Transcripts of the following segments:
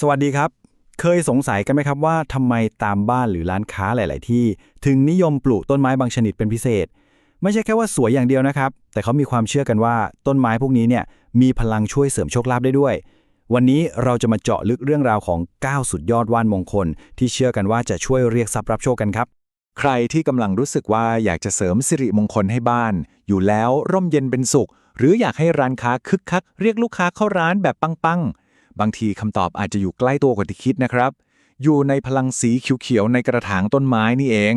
สวัสดีครับ เคยสงสัยกันไหมครับว่าทำไมตามบ้านหรือร้านค้าหลาย ๆ ที่ ถึงนิยมปลูกต้นไม้บางชนิดเป็นพิเศษ ไม่ใช่แค่ว่าสวยอย่างเดียวนะครับ แต่เขามีความเชื่อกันว่าต้นไม้พวกนี้เนี่ยมีพลังช่วยเสริมโชคลาภได้ด้วย วันนี้เราจะมาเจาะลึกเรื่องราวของ 9 สุดยอดว่านมงคล ที่เชื่อกันว่าจะช่วยเรียกทรัพย์รับโชคกันครับ ใครที่กำลังรู้สึกว่าอยากจะเสริมสิริมงคลให้บ้าน อยู่แล้วร่มเย็นเป็นสุข หรืออยากให้ร้านค้าคึกคักเรียกลูกค้าเข้าร้านแบบปังๆ บางทีคำตอบอาจจะอยู่ใกล้ตัวกว่าที่คิดนะครับ อยู่ในพลังสีเขียวๆในกระถางต้นไม้นี่เอง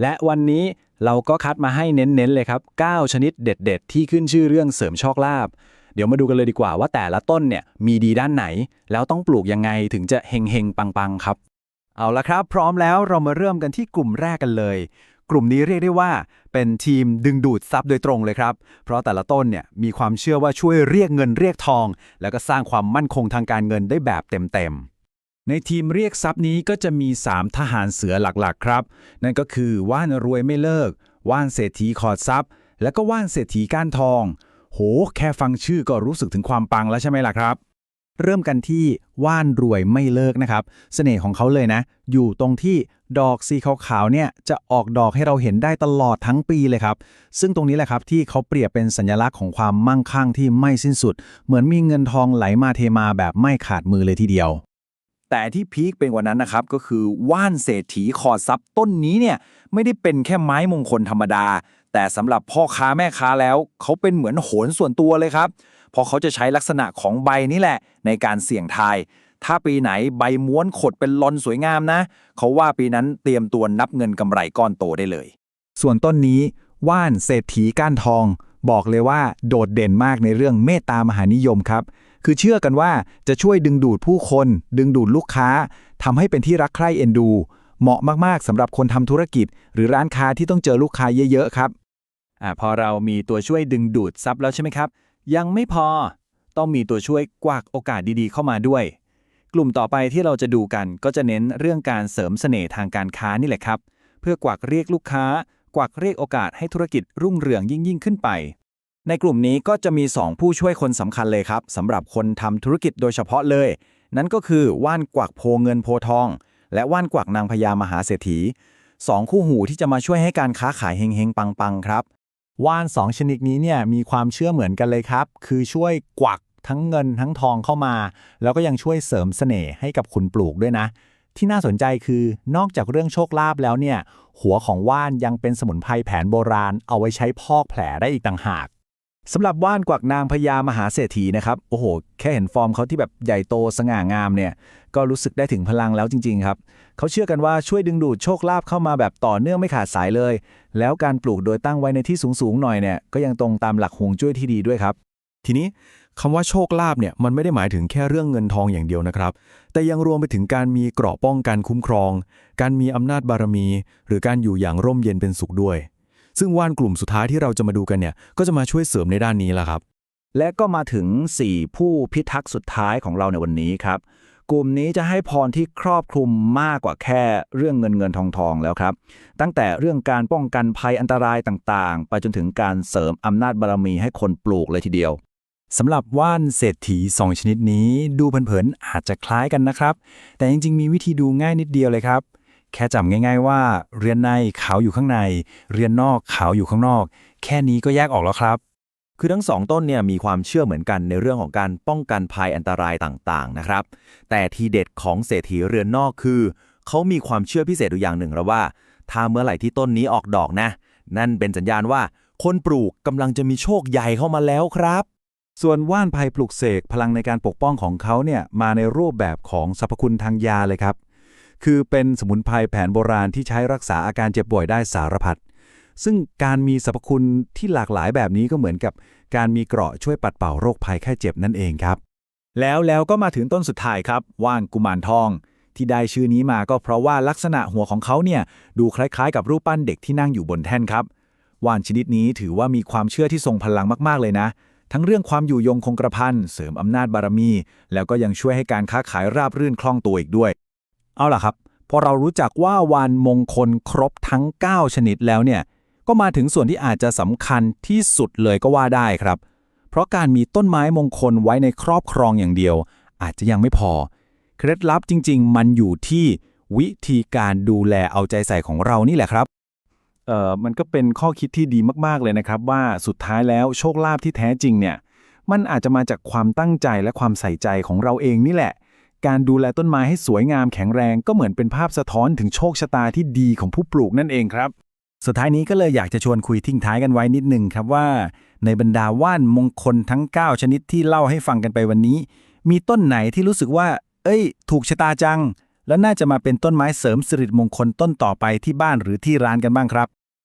และวันนี้เราก็คัดมาให้เน้นๆเลยครับ 9 ชนิดเด็ด ๆ ที่ขึ้นชื่อเรื่องเสริมโชคลาภเดี๋ยวมาดูกันเลยดีกว่าว่าแต่ละต้นเนี่ยมีดีด้านไหน แล้วต้องปลูกยังไงถึงจะเฮงเฮงปังๆครับ เอาละครับ พร้อมแล้วเรามาเริ่มกันที่กลุ่มแรกกันเลย กลุ่มนี้เรียกได้ว่าเป็นทีมดึงดูดทรัพย์โดยตรงเลยครับ เพราะแต่ละต้นเนี่ยมีความเชื่อว่าช่วยเรียกเงินเรียกทอง แล้วก็สร้างความมั่นคงทางการเงินได้แบบเต็มๆในทีมเรียกทรัพย์นี้ก็จะมี 3 ทหารเสือหลักๆ ครับ นั่นก็คือ ว่านรวยไม่เลิก ว่านเศรษฐีขอดทรัพย์ แล้วก็ว่านเศรษฐีก้านทอง โห แค่ฟังชื่อก็รู้สึกถึงความปังแล้วใช่ไหมล่ะครับ เริ่มกันที่ว่านรวยไม่เลิกนะครับ เสน่ห์ของเขาเลยนะ อยู่ตรงที่ดอกสีขาวๆเนี่ยจะออกดอกให้เราเห็นได้ตลอดทั้งปีเลยครับ ซึ่งตรงนี้แหละครับที่เขาเปรียบเป็นสัญลักษณ์ของความมั่งคั่งที่ไม่สิ้นสุด เหมือนมีเงินทองไหลมาเทมาแบบไม่ขาดมือเลยทีเดียว แต่ที่พีคเป็นกว่านั้นนะครับ ก็คือว่านเศรษฐีขอทรัพย์ต้นนี้เนี่ยไม่ได้เป็นแค่ไม้มงคลธรรมดา แต่สำหรับพ่อค้าแม่ค้าแล้ว เขาเป็นเหมือนโหนส่วนตัวเลยครับ เพราะเขาจะใช้ลักษณะของใบนี้แหละ ในการเสี่ยงทาย ถ้าปีไหนใบม้วนขดเป็นลอนสวยงามนะ เขาว่าปีนั้นเตรียมตัวนับเงินกำไรก้อนโตได้เลย ส่วนต้นนี้ ว่านเศรษฐีก้านทอง บอกเลยว่าโดดเด่นมากในเรื่องเมตตามหานิยมครับ คือเชื่อกันว่าจะช่วยดึงดูดผู้คน ดึงดูดลูกค้าทำให้เป็นที่รักใคร่เอ็นดู เหมาะมากๆสำหรับคนทำธุรกิจ หรือร้านค้าที่ต้องเจอลูกค้าเยอะๆครับอ่าพอเรามีตัวช่วยดึงดูดทรัพย์แล้วใช่ไหมครับ ยังไม่พอ ต้องมีตัวช่วยกวักโอกาสดีๆ เข้ามาด้วย กลุ่มต่อไปที่เราจะดูกันก็จะเน้นเรื่องการเสริมเสน่ห์ทางการค้านี่แหละครับ เพื่อกวักเรียกลูกค้า กวักเรียกโอกาสให้ธุรกิจรุ่งเรืองยิ่งยิ่งขึ้นไป ในกลุ่มนี้ก็จะมี 2 ผู้ช่วยคนสำคัญเลยครับสำหรับคนทำธุรกิจโดยเฉพาะเลย นั่นก็คือว่านกวักโพเงินโพทอง และว่านกวักนางพญามหาเศรษฐีสองคู่หูที่จะมาช่วยให้การค้าขายเฮงๆปังๆครับ ว่านสองชนิดนี้เนี่ยมีความเชื่อเหมือนกันเลยครับ คือช่วยกวักทั้งเงินทั้งทองเข้ามา แล้วก็ยังช่วยเสริมเสน่ห์ให้กับคุณปลูกด้วยนะ ที่น่าสนใจคือนอกจากเรื่องโชคลาภแล้วเนี่ย หัวของว่านยังเป็นสมุนไพรแผนโบราณ เอาไว้ใช้พอกแผลได้อีกต่างหาก สำหรับว่านกวักนางพญามหาเศรษฐีนะครับ โอ้โห แค่เห็นฟอร์มเขาที่แบบใหญ่โตสง่างามเนี่ย ก็รู้สึกได้ถึงพลังแล้วจริง ๆ ครับ เขาเชื่อกันว่าช่วยดึงดูดโชคลาภเข้ามาแบบต่อเนื่องไม่ขาดสายเลย แล้วการปลูกโดยตั้งไว้ในที่สูง ๆ หน่อยเนี่ย ก็ยังตรงตามหลักฮวงจุ้ยที่ดีด้วยครับ ทีนี้คำว่าโชคลาภเนี่ย มันไม่ได้หมายถึงแค่เรื่องเงินทองอย่างเดียวนะครับ แต่ยังรวมไปถึงการมีเกราะป้องกันคุ้มครอง การมีอำนาจบารมี หรือการอยู่อย่างร่มเย็นเป็นสุขด้วย ซึ่งว่านกลุ่มสุดท้ายที่เราจะมาดูกันเนี่ยก็จะมาช่วยเสริมในด้านนี้แหละครับ และก็มาถึง 4 ผู้พิทักษ์สุดท้ายของเราในวันนี้ครับ กลุ่มนี้จะให้พรที่ครอบคลุมมากกว่าแค่เรื่องเงินเงินทองทองแล้วครับ ตั้งแต่เรื่องการป้องกันภัยอันตรายต่างๆ ไปจนถึงการเสริมอำนาจบารมีให้คนปลูกเลยทีเดียวสำหรับว่านเศรษฐีสองชนิดนี้ดูเผินๆอาจจะคล้ายกันนะครับ แต่จริงๆ มีวิธีดูง่ายนิดเดียวเลยครับ แค่จำง่าย ๆ ว่า เรือนในขาวอยู่ข้างใน เรือนนอกขาวอยู่ข้างนอก แค่นี้ก็แยกออกแล้วครับ คือทั้งสองต้นเนี่ยมีความเชื่อเหมือนกันในเรื่องของการป้องกันภัยอันตรายต่างๆนะครับ แต่ทีเด็ดของเศรษฐีเรือนนอกคือ เขามีความเชื่อพิเศษอยู่อย่างหนึ่งแล้วว่า ถ้าเมื่อไหร่ที่ต้นนี้ออกดอกนะ นั่นเป็นสัญญาณว่า คนปลูกกำลังจะมีโชคใหญ่เข้ามาแล้วครับ ส่วนว่านภัยปลุกเสกพลังในการปกป้องของเขาเนี่ยมาในรูปแบบของสรรพคุณทางยาเลยครับ คือเป็นสมุนไพรแผนโบราณที่ใช้รักษาอาการเจ็บป่วยได้สารพัด ซึ่งการมีสรรพคุณที่หลากหลายแบบนี้ก็เหมือนกับการมีเกราะช่วยปัดเป่าโรคภัยแค่เจ็บนั่นเองครับ แล้วแล้วก็มาถึงต้นสุดท้ายครับ ว่านกุมารทอง ที่ได้ชื่อนี้มาก็เพราะว่าลักษณะหัวของเขาเนี่ยดูคล้ายๆ กับรูปปั้นเด็กที่นั่งอยู่บนแท่นครับ ว่านชนิดนี้ถือว่ามีความเชื่อที่ทรงพลังมากๆเลยนะ ทั้งเรื่องความอยู่ยงคงกระพันเสริมอำนาจบารมี แล้วก็ยังช่วยให้การค้าขายราบรื่นคล่องตัวอีกด้วย เอาล่ะครับพอเรารู้จักว่าวานมงคลครบทั้ง 9 ชนิดแล้วเนี่ย ก็มาถึงส่วนที่อาจจะสำคัญที่สุดเลยก็ว่าได้ครับ เพราะการมีต้นไม้มงคลไว้ในครอบครองอย่างเดียว อาจจะยังไม่พอ เคล็ดลับจริง ๆ มันอยู่ที่วิธีการดูแลเอาใจใส่ของเรานี่แหละครับเอ่อมันก็เป็นข้อคิดที่ดีมาก ๆ เลยนะครับ ว่าสุดท้ายแล้วโชคลาภที่แท้จริงเนี่ย มันอาจจะมาจากความตั้งใจและความใส่ใจของเราเองนี่แหละ การดูแลต้นไม้ให้สวยงามแข็งแรงก็เหมือนเป็นภาพสะท้อนถึงโชคชะตาที่ดีของผู้ปลูกนั่นเองครับ สุดท้ายนี้ก็เลยอยากจะชวนคุยทิ้งท้ายกันไว้นิดนึงครับว่า ในบรรดาว่านมงคลทั้ง 9 ชนิดที่เล่าให้ฟังกันไปวันนี้ มีต้นไหนที่รู้สึกว่า เอ้ย ถูกชะตาจัง แล้วน่าจะมาเป็นต้นไม้เสริมสิริมงคลต้นต่อไปที่บ้านหรือที่ร้านกันบ้างครับ